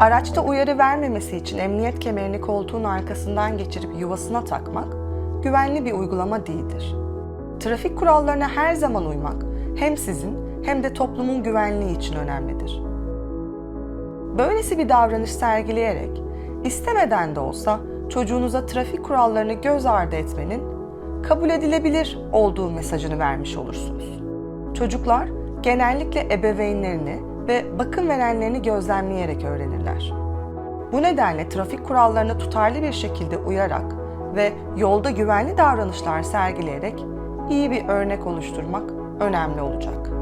Araçta uyarı vermemesi için emniyet kemerini koltuğun arkasından geçirip yuvasına takmak güvenli bir uygulama değildir. Trafik kurallarına her zaman uymak hem sizin hem de toplumun güvenliği için önemlidir. Böylesi bir davranış sergileyerek istemeden de olsa çocuğunuza trafik kurallarını göz ardı etmenin kabul edilebilir olduğu mesajını vermiş olursunuz. Çocuklar genellikle ebeveynlerini ve bakım verenlerini gözlemleyerek öğrenirler. Bu nedenle trafik kurallarına tutarlı bir şekilde uyarak ve yolda güvenli davranışlar sergileyerek iyi bir örnek oluşturmak önemli olacak.